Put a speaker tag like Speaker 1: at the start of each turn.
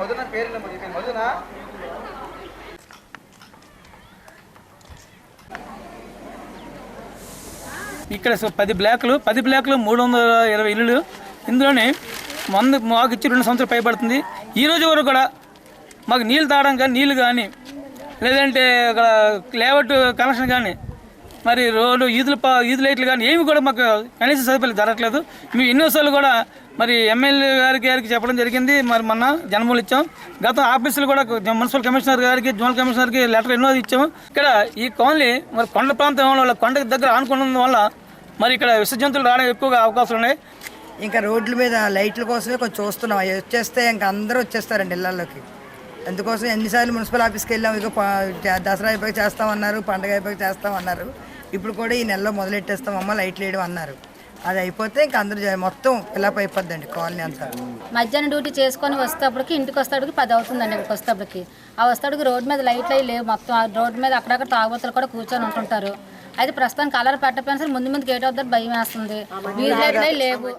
Speaker 1: మధున పేరు మధున? ఇక్కడ పది బ్లాక్లు పది బ్లాక్లు మూడు వందల ఇరవై ఇల్లులు. ఇందులోనే మందు మాకు ఇచ్చి రెండు సంవత్సరాలు పైబడుతుంది. ఈ రోజు వరకు కూడా మాకు నీళ్ళు తాగడం కానీ నీళ్ళు కానీ లేదంటే ఇక్కడ లేవట్ కనెక్షన్ కానీ మరి రోడ్లు ఈదులు పా ఈదు లైట్లు కానీ ఏమి కూడా మాకు కనీస సదుపాయాలు జరగట్లేదు. మేము ఎన్నోసార్లు కూడా మరి ఎమ్మెల్యే గారికి గారికి చెప్పడం జరిగింది. మరి మొన్న జన్మలు ఇచ్చాం. గత ఆఫీసులు కూడా మున్సిపల్ కమిషనర్ గారికి జోనల్ కమిషనర్కి లెటర్ ఎన్నో ఇచ్చాము. ఇక్కడ ఈ కాలనీ మరి కొండ ప్రాంతం వల్ల కొండ దగ్గర ఆనుకున్నందు వల్ల మరి ఇక్కడ విసర్జంతులు రావడానికి ఎక్కువగా అవకాశాలు ఉన్నాయి.
Speaker 2: ఇంకా రోడ్ల మీద లైట్ల కోసమే కొంచెం చూస్తున్నాం. అవి వచ్చేస్తే ఇంకా అందరూ వచ్చేస్తారండి ఇళ్ళల్లోకి. అందుకోసం ఎన్నిసార్లు మున్సిపల్ ఆఫీస్కి వెళ్ళాం. ఇక దసరా అయిపోయి చేస్తామన్నారు పండగ అయిపోయి చేస్తామన్నారు. ఇప్పుడు కూడా ఈ నెలలో మొదలెట్టేస్తాం. అమ్మ లైట్లు వేయడం అన్నారు. అది అయిపోతే ఇంకా అందరూ మొత్తం ఫిలప్ అయిపోద్దండి కాలనీ అంతా?
Speaker 3: మధ్యాహ్నం డ్యూటీ చేసుకొని వస్తేప్పటికి ఇంటికి వస్తాడికి పది అవుతుందండి ఇక్కడికి వస్తేప్పటికి. ఆ వస్తాడికి రోడ్డు మీద లైట్లు అవి లేవు మొత్తం. ఆ రోడ్డు మీద అక్కడక్కడ తాగుబోతులు కూడా కూర్చొని ఉంటుంటారు. అయితే ప్రస్తుతం కలర్ పెట్టకపోయినా సరే ముందు ముందు గేట్ అవుతారు భయం వేస్తుంది. వీధి లైట్లు లేవు.